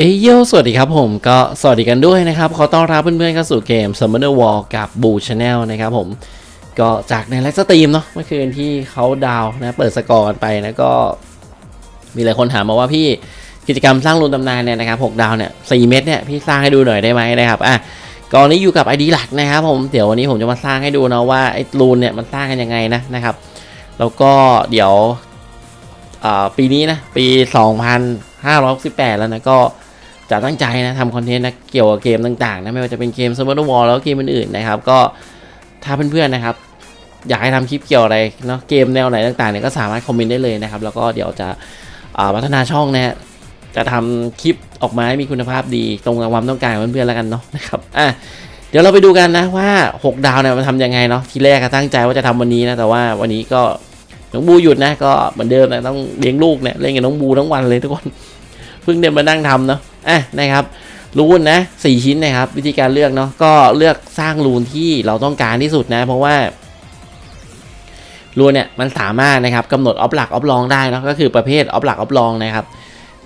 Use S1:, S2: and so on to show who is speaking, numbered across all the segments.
S1: เอ้ยโยสวัสดีครับผมก็สวัสดีกันด้วยนะครับ ขอต้อนรับเพื่อนๆเข้าสู่เกม Summoner War กับบูช Channel นะครับผม ก็จากในไลฟ์สตรีมเนาะเมื่อคืนที่เขาดาวนะ เปิดสกอร์ไปนะก็ มีหลายคนถามมาว่าพี่กิจกรรมสร้างรูนตำนานเนี่ยนะครับ6ดาวเนี่ย4เม็ดเนี่ยพี่สร้างให้ดูหน่อยได้ไหมนะครับอะก่อนนี้อยู่กับ ID หลักนะครับผมเดี๋ยววันนี้ผมจะมาสร้างให้ดูนะว่าไอ้รูนเนี่ยมันสร้างกันยังไงนะนะครับ แล้วก็เดี๋ยวปีนี้นะปี 2568 แล้วนะก็ จะตั้งใจนะทำคอนเทนต์นะเกี่ยวกับเกมต่างๆนะไม่ว่าจะเป็นเกม s u m m o n War แล้วก็เกมอื่นๆนะครับ ก็ถ้าเพื่อนๆนะครับ อยากให้ทำคลิปเกี่ยวอะไรเนาะเกมแนวไหนต่างๆเนี่ยก็สามารถคอมเมนต์ได้เลยนะครับ แล้วก็เดี๋ยวจะพัฒนาช่องนะฮะจะทำคลิปออกมาให้มีคุณภาพดีตรงกับความต้องการของเพื่อนๆแล้วกันเนาะนะครับอะเดี๋ยวเราไปดูกันนะว่า 6 ดาวเนี่ยมันทำยังไงเนาะทีแรกก็ตั้งใจว่าจะทำวันนี้นะแต่ว่าวันนี้ก็น้องบูหยุดนะก็เหมือนเดิมนะต้องเลี้ยงลูกเนี่ยเล่นกับน้องบูทั้งวันเลยทุกคน พิ่งเดินมานั่งทำเนาะอะนะครับรูนนะสี่ชิ้นนะครับ วิธีการเลือกเนาะก็เลือกสร้างรูนที่เราต้องการที่สุดนะ เพราะว่ารูนเนี่ยมันสามารถนะครับกำหนดออฟหลักออฟรองได้เนาะก็คือประเภทออฟหลักออฟรองนะครับ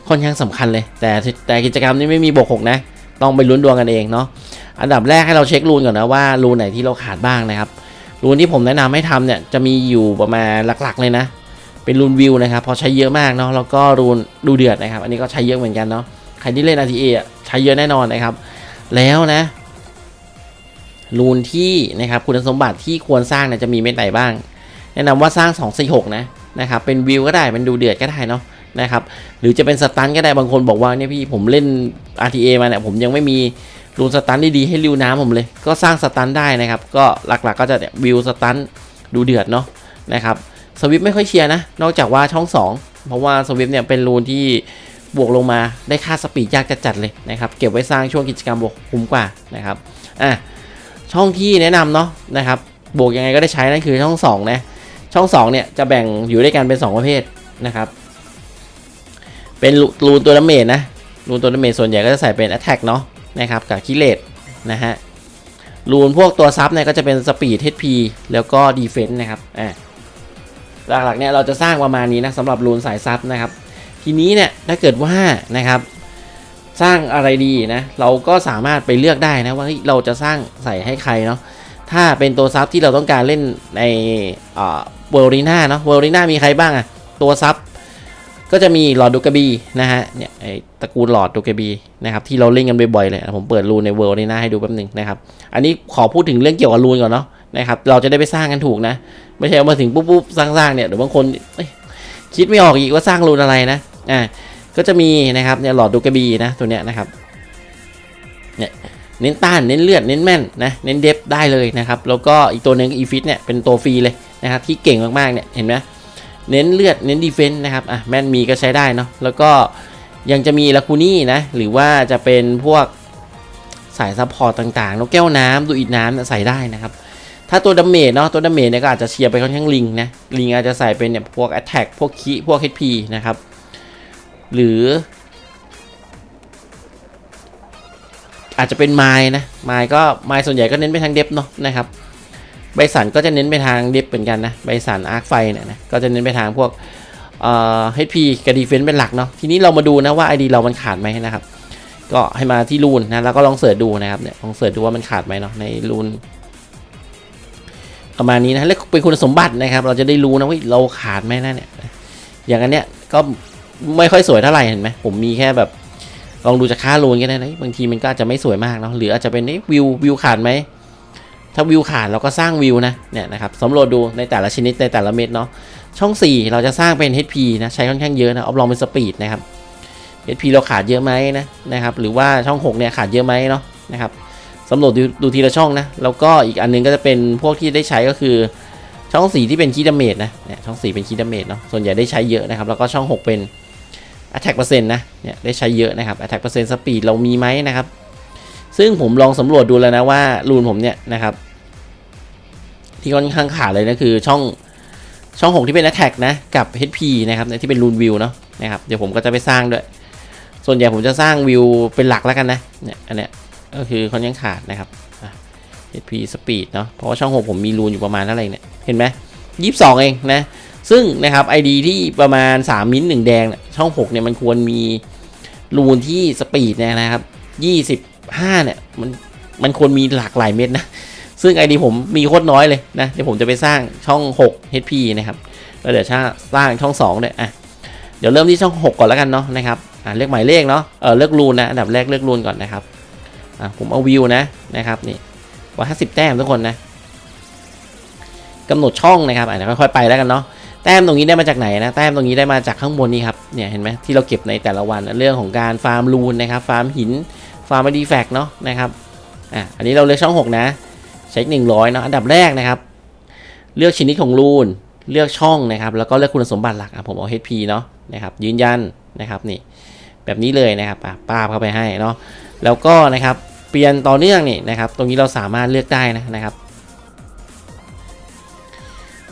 S1: ค่อนข้างสำคัญเลย แต่แต่กิจกรรมนี้ไม่มีบกหกนะ ต้องไปลุ้นดวงกันเองเนาะอันดับแรกให้เราเช็ครูนก่อนนะว่ารูนไหนที่เราขาดบ้างนะครับรูนที่ผมแนะนำให้ทำเนี่ยจะมีอยู่ประมาณหลักๆเลยนะ เป็นรูนวิวนะครับพอใช้เยอะมากเนาะแล้วก็รูนดูเดือดนะครับ อันนี้ก็ใช้เยอะเหมือนกันเนาะใครที่เล่น RTA อะใช้เยอะแน่นอนนะครับ แล้วนะรูนที่นะครับคุณสมบัติที่ควรสร้างเนี่ยจะมีเม็ดไหนบ้าง แนะนำว่าสร้าง 246 นะนะครับเป็นวิวก็ได้เป็นดูเดือดก็ได้เนาะนะครับหรือจะเป็นสตันก็ได้บางคนบอกว่าเนี่ยพี่ผมเล่น RTA มาเนี่ยผมยังไม่มีรูนสตันดีๆให้ริวน้ำผมเลย ก็สร้างสตันได้นะครับ ก็หลักๆก็จะเนี่ยวิวสตันดูเดือดเนาะนะครับ สวิปไม่ค่อยเชียร์นะ นอกจากว่าช่อง 2 เพราะว่าสวิปเนี่ยเป็นรูนที่บวกลงมาได้ค่าสปีดยากจัดๆเลยนะครับ เก็บไว้สร้างช่วงกิจกรรมบวกคุ้มกว่านะครับอะช่องที่แนะนำเนาะนะครับบวกยังไงก็ได้ใช้นั่นคือช่อง2นะช่อง2เนี่ยจะแบ่งอยู่ด้วยกันเป็น 2 ประเภทนะครับ เป็นรูนตัวดาเมจนะรูนตัวดาเมจส่วนใหญ่ก็จะใส่เป็น Attack เนาะนะครับกับคิเลตนะฮะรูนพวกตัวซับเนี่ยก็จะเป็นสปีด HP แล้วก็ดีเฟนส์นะครับอะ หลักๆเนี่ยเราจะสร้างประมาณนี้นะสำหรับรูนสายซับนะครับ ทีนี้เนี่ยถ้าเกิดว่านะครับ สร้างอะไรดีนะเราก็สามารถไปเลือกได้นะว่าเราจะสร้างใส่ให้ใครเนาะถ้าเป็นตัวซับที่เราต้องการเล่นในเวอร์ลีน่าเนาะเวอร์ลีน่ามีใครบ้างอะตัวซับก็จะมีหลอดดูกบีนะฮะเนี่ยไอตระกูลหลอดดูกบีนะครับที่เราเล่นกันบ่อยๆเลยผมเปิดรูนในเวอร์ลีน่าให้ดูแป๊บหนึงนะครับ อันนี้ขอพูดถึงเรื่องเกี่ยวกับรูนก่อนเนาะ นะครับเราจะได้ไปสร้างกันถูกนะ ไม่ใช่เอามาถึงปุ๊บปุ๊บสร้างๆเนี่ยเดี๋ยวบางคนคิดไม่ออกอีกว่าสร้างรูนอะไรนะอ่าก็จะมีนะครับเนี่ยหลอดดูกระบีนะตัวเนี้ยนะครับเนี่ยเน้นต้านเน้นเลือดเน้นแม่นนะเน้นเดฟได้เลยนะครับ แล้วก็อีกตัวหนึ่งอีฟิตเนี่ยเป็นตัวฟรีเลยนะครับที่เก่งมากๆเนี่ยเห็นไหมเน้นเลือดเน้นดีเฟนต์นะครับอะแม่นมีก็ใช้ได้เนาะแล้วก็ยังจะมีลาคูนี่นะหรือว่าจะเป็นพวกสายซัพพอร์ตต่างๆนกแก้วน้ำดูอิดน้ำใส่ได้นะครับ ถ้าตัวดาเมจเนาะตัวดาเมจเนี่ยก็อาจจะเชียร์ไปค่อนข้างลิงนะลิงอาจจะใส่เป็นเนี่ยพวก Attack พวกคีพวก HP นะครับ หรือ อาจจะเป็นไม้นะไม้ก็ไม้ส่วนใหญ่ก็เน้นไปทางเดฟเนาะนะครับใบสันก็จะเน้นไปทางเดฟเหมือนกันนะใบสันอาร์คไฟเนี่ยนะก็จะเน้นไปทางพวกเอ่อ HP กับดีเฟนซ์เป็นหลักเนาะทีนี้เรามาดูนะว่า ID เรามันขาดไหมนะครับ ก็ให้มาที่รูนนะแล้วก็ลองเสิร์ชดูนะครับเนี่ยลองเสิร์ชดูว่ามันขาดไหมเนาะในรูน ประมาณนี้นะแล้วเป็นคุณสมบัตินะครับ เราจะได้รู้นะว่าเราขาดไหมนะเนี่ย อย่างอันเนี้ยก็ไม่ค่อยสวยเท่าไหร่เห็นไหมผมมีแค่แบบ ลองดูจากค่ารูนก็ได้นะบางทีมันก็อาจจะไม่สวยมากเนาะหรืออาจจะเป็นเอ๊ะวิววิวขาดไหมถ้าวิวขาดเราก็สร้างวิวนะเนี่ยนะครับสำรวจดูในแต่ละชนิดในแต่ละเม็ดเนาะช่อง 4 เราจะสร้างเป็น HP นะใช้ค่อนข้างเยอะนะเอาลองเป็นสปีดนะครับ HP เราขาดเยอะไหมนะนะครับหรือว่าช่อง 6 เนี่ยขาดเยอะไหมเนาะนะครับ สำรวจดูดูทีละช่องนะ แล้วก็อีกอันนึงก็จะเป็นพวกที่ได้ใช้ก็คือช่องสีที่เป็นคีดาเมจนะเนี่ยช่องสีเป็นคีดาเมจเนาะส่วนใหญ่ได้ใช้เยอะนะครับ แล้วก็ช่อง 6 เป็น attack เปอร์เซ็นต์นะเนี่ยได้ใช้เยอะนะครับ attack เปอร์เซ็นต์สปีดเรามีไหมนะครับ ซึ่งผมลองสำรวจดูแล้วนะว่ารูนผมเนี่ยนะครับ ที่ค่อนข้างขาดเลยนะคือช่องช่อง 6 ที่เป็น attack นะกับ HP นะครับที่เป็นรูนวิวเนาะนะครับเดี๋ยวผมก็จะไปสร้างด้วย ส่วนใหญ่ผมจะสร้างวิวเป็นหลักแล้วกันนะเนี่ยอันเนี้ย ก็คือค่อนข้างขาดนะครับ HP Speed เนาะเพราะว่าช่อง6ผมมีรูนอยู่ประมาณเท่าไหร่เนี่ย เห็นไหมยี่สิบสองเองนะ ซึ่งนะครับ ID ที่ประมาณ 3 มิ้นหนึ่งแดง ช่อง 6 เนี่ยมันควรมีรูนที่สปีดเนี่ยนะครับ 25 เนี่ยมันมันควรมีหลากหลายเม็ดนะ ซึ่งไอดีผมมีโคตรน้อยเลยนะ เดี๋ยวผมจะไปสร้างช่อง 6 HP นะครับ แล้วเดี๋ยวสร้างช่อง2เนี่ยอะเดี๋ยวเริ่มที่ช่อง 6 ก่อนแล้วกันเนาะนะครับอ่าเลือกหมายเลขเนาะเออเลือกรูนนะอันดับแรกเลือกรูนก่อนนะครับ อะผมเอาวิวนะนะครับนี่ว่าห้าสิบแต้มทุกคนนะกำหนดช่องนะครับอะเดี๋ยวค่อยๆไปแล้วกันเนาะแต้มตรงนี้ได้มาจากไหนนะแต้มตรงนี้ได้มาจากข้างบนนี่ครับเนี่ยเห็นไหมที่เราเก็บในแต่ละวันเรื่องของการฟาร์มรูนนะครับฟาร์มหินฟาร์มดีแฟกเนาะนะครับอะอันนี้เราเลือกช่อง 6 นะเช็ค100เนาะอันดับแรกนะครับ เลือกชนิดของรูนเลือกช่องนะครับแล้วก็เลือกคุณสมบัติหลักอะผมเอา HP เนาะนะครับยืนยันนะครับนี่แบบนี้เลยนะครับอะป้าบเข้าไปให้เนาะแล้วก็นะครับ เปลี่ยนต่อเนื่องนี่นะครับ ตรงนี้เราสามารถเลือกได้นะนะครับ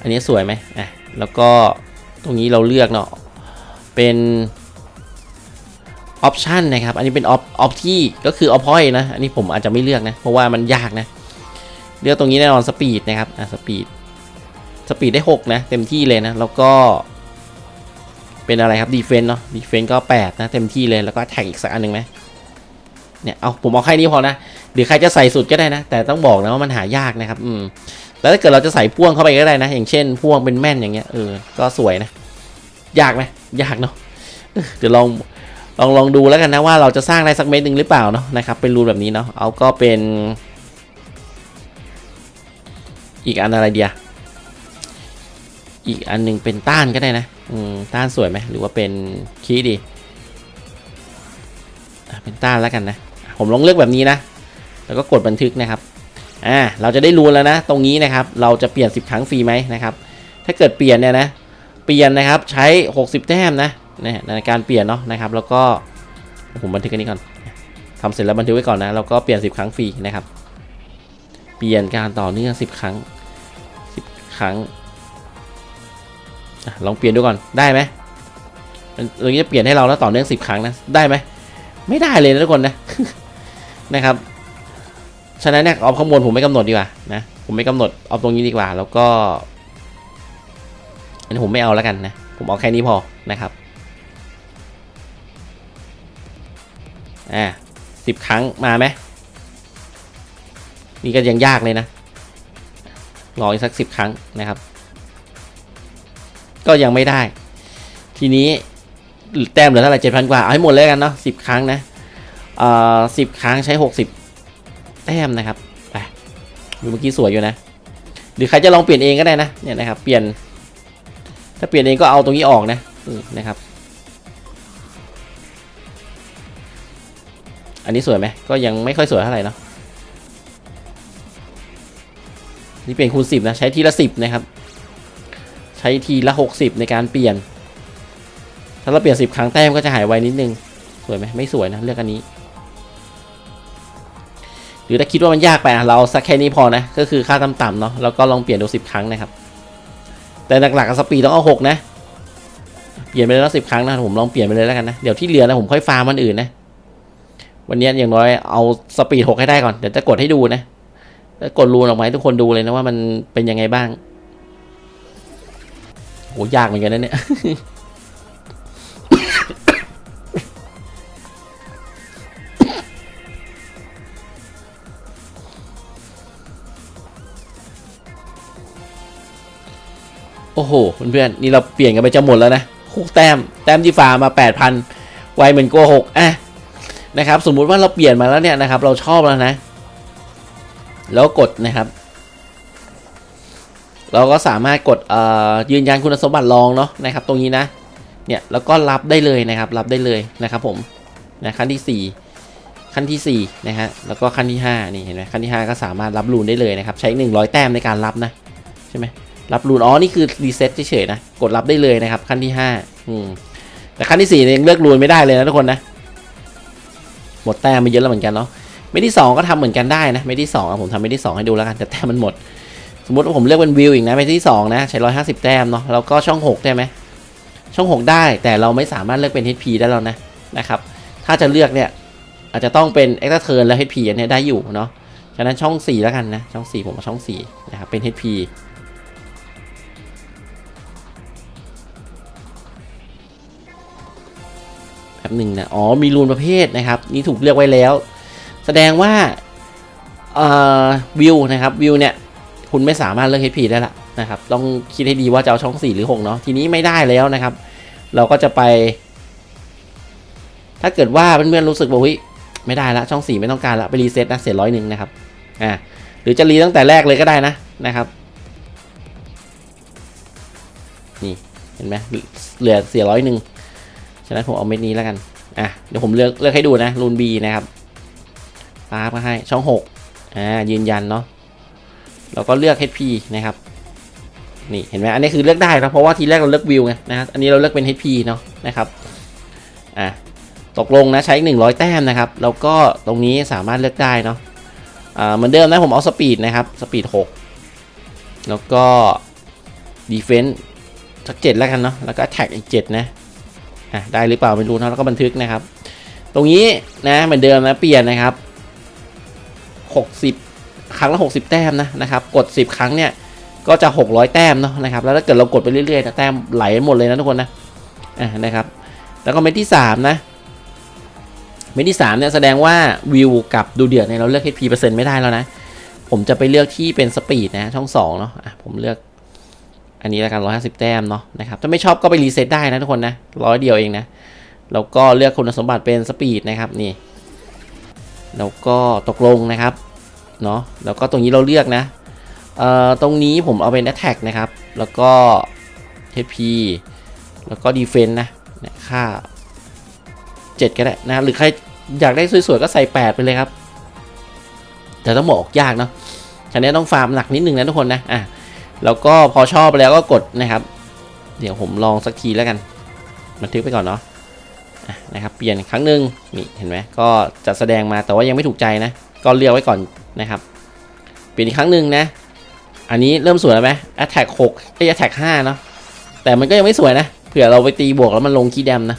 S1: อันนี้สวยไหมอะแล้วก็ตรงนี้เราเลือกเนาะเป็นออปชันนะครับ อันนี้เป็นออปออปที่ก็คือออฟพอยนะ อันนี้ผมอาจจะไม่เลือกนะ เพราะว่ามันยากนะ เลือกตรงนี้แน่นอนสปีดนะครับ อะสปีด สปีดได้ 6 นะ เต็มที่เลยนะ แล้วก็ เป็นอะไรครับดีเฟนต์เนาะดีเฟนต์ก็ 8 นะ เต็มที่เลย แล้วก็แท็กอีกสักอันหนึ่งไหม เนี่ยเอาผมเอาแค่นี้พอนะหรือใครจะใส่สุดก็ได้นะ แต่ต้องบอกนะว่ามันหายากนะครับ อืมแล้วถ้าเกิดเราจะใส่พ่วงเข้าไปก็ได้นะ อย่างเช่นพ่วงเป็นแม่นอย่างเงี้ยเออก็สวยนะ ยากไหมยากเนาะเดี๋ยวลองลองลองดูแล้วกันนะว่าเราจะสร้างได้สักเม็ดหนึ่งหรือเปล่าเนาะนะครับ เป็นรูแบบนี้เนาะเอาก็เป็น อีกอันอะไรเดียอีกอันหนึ่งเป็นต้านก็ได้นะ อืมต้านสวยไหมหรือว่าเป็นคีดีเป็นต้านแล้วกันนะ ผมลองเลือกแบบนี้นะ แล้วก็กดบันทึกนะครับอ่าเราจะได้รู้แล้วนะ ตรงนี้นะครับ เราจะเปลี่ยน 10 ครั้งฟรีไหมนะครับ ถ้าเกิดเปลี่ยนเนี่ยนะ เปลี่ยนนะครับใช้ 60 แต้มนะนะในการเปลี่ยนเนาะนะครับ แล้วก็ผมบันทึกอันนี้ก่อนทำเสร็จแล้วบันทึกไว้ก่อนนะแล้วก็เปลี่ยน 10 ครั้งฟรีนะครับ เปลี่ยนการต่อเนื่อง10 ครั้ง 10 ครั้งลองเปลี่ยนดูก่อนได้ไหมตรงนี้จะเปลี่ยนให้เราแล้วต่อเนื่อง10 ครั้งนะได้ไหมไม่ได้เลยนะทุกคนนะ นะครับ ฉะนั้นเนี่ยเอาข้างบนผมไม่กำหนดดีกว่านะ ผมไม่กำหนดเอาตรงนี้ดีกว่า แล้วก็อันนี้ผมไม่เอาแล้วกันนะ ผมเอาแค่นี้พอนะครับอ่าสิบครั้งมาไหมนี่ก็ยังยากเลยนะรออีกสักสิบครั้งนะครับ ก็ยังไม่ได้ ทีนี้แต้มเหลือเท่าไหร่เจ็ดพันกว่า เอาให้หมดเลยกันเนาะสิบครั้งนะ เอ่อสิบครั้งใช้หกสิบแต้มนะครับไปดูเมื่อกี้สวยอยู่นะ หรือใครจะลองเปลี่ยนเองก็ได้นะเนี่ยนะครับ เปลี่ยน ถ้าเปลี่ยนเองก็เอาตรงนี้ออกนะนะครับ อันนี้สวยไหมก็ยังไม่ค่อยสวยเท่าไหร่เนาะนี่เปลี่ยนคูณสิบนะใช้ทีละสิบนะครับ ใช้ทีละหกสิบในการเปลี่ยน ถ้าเราเปลี่ยนสิบครั้งแต้มก็จะหายไวนิดนึง สวยไหมไม่สวยนะเลือกอันนี้ รือถ้าคิดว่ามันยากไปเราสักแค่นี้พอนะ ก็คือค่าต่ำๆเนาะแล้วก็ลองเปลี่ยนดูสิบครั้งนะครับ แต่หลักๆสปีดต้องเอาหกนะ เปลี่ยนไปแล้วสิบครั้งนะผมลองเปลี่ยนไปเลยแล้วกันนะ เดี๋ยวที่เหลือนะผมค่อยฟาร์มมันอื่นนะ วันนี้อย่างน้อยเอาสปีดหกให้ได้ก่อน เดี๋ยวจะกดให้ดูนะแล้วกดรูนออกมาให้ทุกคนดูเลยนะว่ามันเป็นยังไงบ้างโหยากเหมือนกันนะเนี่ย อ้โหเพื่อนๆนี่เราเปลี่ยนกันไปจะหมดแล้วนะหกแต้มแต้มที่ฟาร์มมาแปดพันไวเหมือนโกหกอะนะครับ สมมุติว่าเราเปลี่ยนมาแล้วเนี่ยนะครับ เราชอบแล้วนะ แล้วกดนะครับ เราก็สามารถกดยืนยันคุณสมบัติลองเนาะนะครับ ตรงนี้นะ เนี่ยแล้วก็รับได้เลยนะครับ รับได้เลยนะครับผมนะขั้นที่สี่ขั้นที่สี่นะฮะแล้วก็ขั้นที่ห้านี่เห็นไหมขั้นที่ห้าก็สามารถรับรูนได้เลยนะครับ ใช้หนึ่งร้อยแต้มในการรับนะ ใช่ไหม รับรูนอ๋อนี่คือรีเซ็ตเฉยๆนะกดรับได้เลยนะครับ ขั้นที่ห้าอืมแต่ขั้นที่สี่เนี่ยยังเลือกรูนไม่ได้เลยนะทุกคนนะหมดแต้มไปเยอะแล้วเหมือนกันเนาะเม็ดที่สองก็ทำเหมือนกันได้นะเม็ดที่สองผมทำเม็ดที่สองให้ดูแล้วกันแต่แต้มมันหมด สมมติว่าผมเลือกเป็นวิวอีกนะเม็ดที่สองนะใช้ร้อยห้าสิบแต้มเนาะแล้วก็ช่องหกได้ไหมช่องหกได้แต่เราไม่สามารถเลือกเป็น HP ได้แล้วนะนะครับ ถ้าจะเลือกเนี่ยอาจจะต้องเป็น e x t r a turn และ HP อันเนี้ยได้อยู่เนาะฉะนั้นช่องสี่แล้วกันนะช่องสี่ผมเอาช่องสี่นะครับเป็น HP แป๊บหนึ่งนะ อ๋อ มีรูนประเภทนะครับ นี่ถูกเลือกไว้แล้ว แสดงว่าวิวนะครับวิวเนี่ย คุณไม่สามารถเลือก HP ได้ละนะครับ ต้องคิดให้ดีว่าจะเอาช่อง 4 หรือ 6 เนาะทีนี้ไม่ได้แล้วนะครับ เราก็จะไป ถ้าเกิดว่าเพื่อนๆรู้สึกว่าเฮ้ยไม่ได้ละช่อง 4 ไม่ต้องการละไปรีเซ็ตนะเสียร้อยหนึ่งนะครับอ่าหรือจะรีตั้งแต่แรกเลยก็ได้นะนะครับนี่เห็นไหมเหลือเสียร้อยหนึ่ง ฉะนั้นผมเอาเม็ดนี้แล้วกัน อะ เดี๋ยวผมเลือกเลือกให้ดูนะรูน B นะครับปาบก็ให้ช่อง6อ่ายืนยันเนาะเราก็เลือก HP นะครับ นี่เห็นไหมอันนี้คือเลือกได้นะเพราะว่าทีแรกเราเลือกวิวไงนะครับอันนี้เราเลือกเป็น HP เนาะนะครับอะตกลงนะใช้ 100 แต้มนะครับ แล้วก็ตรงนี้สามารถเลือกได้เนาะอ่าเหมือนเดิมนะผมเอาสปีดนะครับสปีด6แล้วก็ดีเฟนส์สักเจ็ดแล้วกันเนาะแล้วก็แท็กอีก 7 นะ อะได้หรือเปล่าไม่รู้นะแล้วก็บันทึกนะครับ ตรงนี้นะเหมือนเดิมนะเปลี่ยนนะครับ 60 ครั้งละ 60 แต้มนะนะครับกด 10 ครั้งเนี่ยก็จะ 600 แต้มเนาะนะครับแล้วถ้าเกิดเรากดไปเรื่อยๆนะแต้มไหลหมดเลยนะทุกคนนะอะนะครับ แล้วก็เม็ดที่ 3 นะเม็ดที่3เนี่ยแสดงว่าวิวกับดูเดือดเนี่ยเราเลือก HP เปอร์เซ็นต์ไม่ได้แล้วนะ ผมจะไปเลือกที่เป็นสปีดนะช่อง2เนาะะผมเลือก อันนี้ล้วกัน150แต้มเนาะนะครับถ้าไม่ชอบก็ไปรีเซ็ตได้นะทุกคนนะร้อยเดียวเองนะแล้วก็เลือกคุณสมบัติเป็นสปีดนะครับนี่แล้วก็ตกลงนะครับเนาะแล้วก็ตรงนี้เราเลือกนะเอ่อตรงนี้ผมเอาเป็น attack นะครับ แล้วก็ HP แล้วก็ defense นะเนี่ยค่า 7 ก็ได้นะหรือใครอยากได้สวยๆ ก็ใส่ 8 ไปเลยครับ แต่ต้องบอกยากเนาะฉะนั้นต้องฟาร์มหนักนิดนึงนะทุกคนนะอะ แล้วก็พอชอบแล้วก็กดนะครับ เดี๋ยวผมลองสักทีแล้วกัน บันทึกไปก่อนเนาะนะครับ เปลี่ยนครั้งหนึ่งนี่เห็นไหมก็จะแสดงมาแต่ว่ายังไม่ถูกใจนะ ก็เลือกไว้ก่อนนะครับ เปลี่ยนอีกครั้งหนึ่งนะ อันนี้เริ่มสวยแล้วไหม attack 6ไอ้ attack 5เนาะ แต่มันก็ยังไม่สวยนะ เผื่อเราไปตีบวกแล้วมันลงคีย์แดมนะ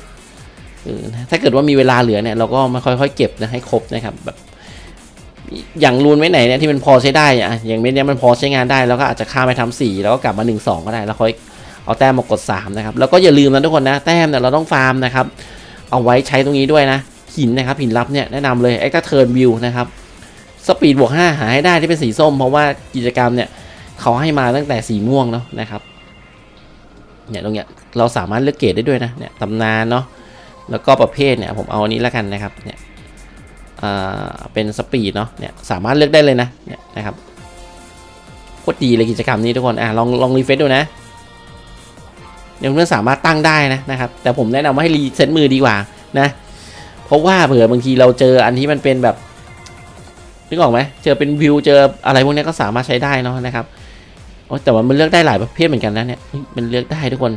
S1: ถ้าเกิดว่ามีเวลาเหลือเนี่ยเราก็มาค่อยๆเก็บนะให้ครบนะครับแบบ อย่างรูนไว้ไหนเนี่ยที่มันพอใช้ได้อะอย่างเม็ดเนี้ยมันพอใช้งานได้แล้วก็อาจจะข้ามไปทำสี่แล้วก็กลับมา 1 2 ก็ได้แล้วค่อยเอาแต้มมากด 3 นะครับ แล้วก็อย่าลืมนะทุกคนนะ แต้มเนี่ยเราต้องฟาร์มนะครับ เอาไว้ใช้ตรงนี้ด้วยนะ หินนะครับ หินลับเนี่ยแนะนำเลยไอ้ก็เทิร์นวิวนะครับสปีดบวก 5 หาให้ได้ที่เป็นสีส้ม เพราะว่ากิจกรรมเนี่ยเขาให้มาตั้งแต่สีม่วงเนาะนะครับเนี่ยตรงเนี้ยเราสามารถเลือกเกรดได้ด้วยนะเนี่ยตำนานเนาะแล้วก็ประเภทเนี่ยผมเอาอันนี้แล้วกันนะครับเนี่ย เป็นสปีดเนาะเนี่ยสามารถเลือกได้เลยนะเนี่ยนะครับโคตรดีเลยกิจกรรมนี้ทุกคนอะลองลองรีเฟซดูนะเดี๋ยวเพื่อนสามารถตั้งได้นะนะครับ แต่ผมแนะนำว่าให้รีเซ็ตมือดีกว่านะ เพราะว่าเผื่อบางทีเราเจออันที่มันเป็นแบบนึกออกไหมเจอเป็นวิวเจออะไรพวกนี้ก็สามารถใช้ได้เนาะนะครับโอ้แต่ว่ามันเลือกได้หลายประเภทเหมือนกันนะเนี่ยมันเลือกได้ทุกคน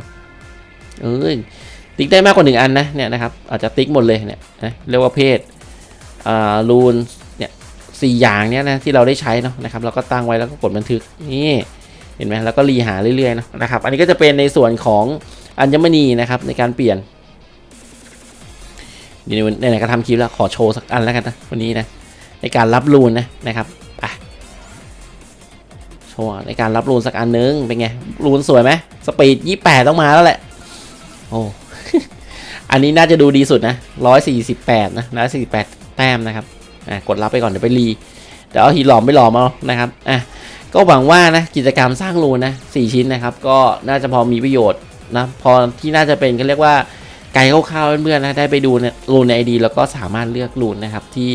S1: เออติ๊กได้มากกว่าหนึ่งอันนะเนี่ยนะครับอาจจะติ๊กหมดเลยเนี่ยนะเรียกว่าเพศ รูนเนี่ยสี่อย่างเนี้ยนะที่เราได้ใช้เนาะนะครับเราก็ตั้งไว้แล้วก็กดบันทึกนี่เห็นไหมแล้วก็รีหาเรื่อยๆนะนะครับ อันนี้ก็จะเป็นในส่วนของอัญมณีนะครับในการเปลี่ยนเดี๋ยวไหนๆก็ทำคลิปแล้วขอโชว์สักอันแล้วกันนะวันนี้นะในการรับรูนนะนะครับไปโชว์ในการรับรูนสักอันนึงเป็นไงรูนสวยไหมสปีดยี่แปดต้องมาแล้วแหละโอ้อันนี้น่าจะดูดีสุดนะร้อยสี่สิบแปดนะร้อยสี่สิบแปด แต้มนะครับอะกดรับไปก่อนเดี๋ยวไปรีเดี๋ยวเอาหินหลอมไปหลอมเอานะครับอะก็หวังว่านะกิจกรรมสร้างรูนนะสี่ชิ้นนะครับ ก็น่าจะพอมีประโยชน์นะพอที่น่าจะเป็นก็เรียกว่าไกด์คร่าวๆเพื่อนๆนะได้ไปดูนะรูนในไอดีแล้วก็สามารถเลือกรูนนะครับที่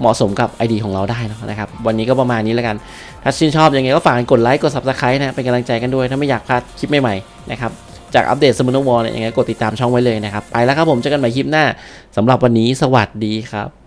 S1: เหมาะสมกับ ID ของเราได้นะนะครับ วันนี้ก็ประมาณนี้แล้วกัน ถ้าชื่นชอบยังไงก็ฝากกดไลค์กด Subscribe นะ เป็นกำลังใจกันด้วย ถ้าไม่อยากพลาดคลิปใหม่ๆนะครับ จากอัปเดตสมุนวอลเนี่ยยังไงกดติดตามช่องไว้เลยนะครับ ไปแล้วครับผมเจอกันใหม่คลิปหน้าสำหรับวันนี้สวัสดีครับ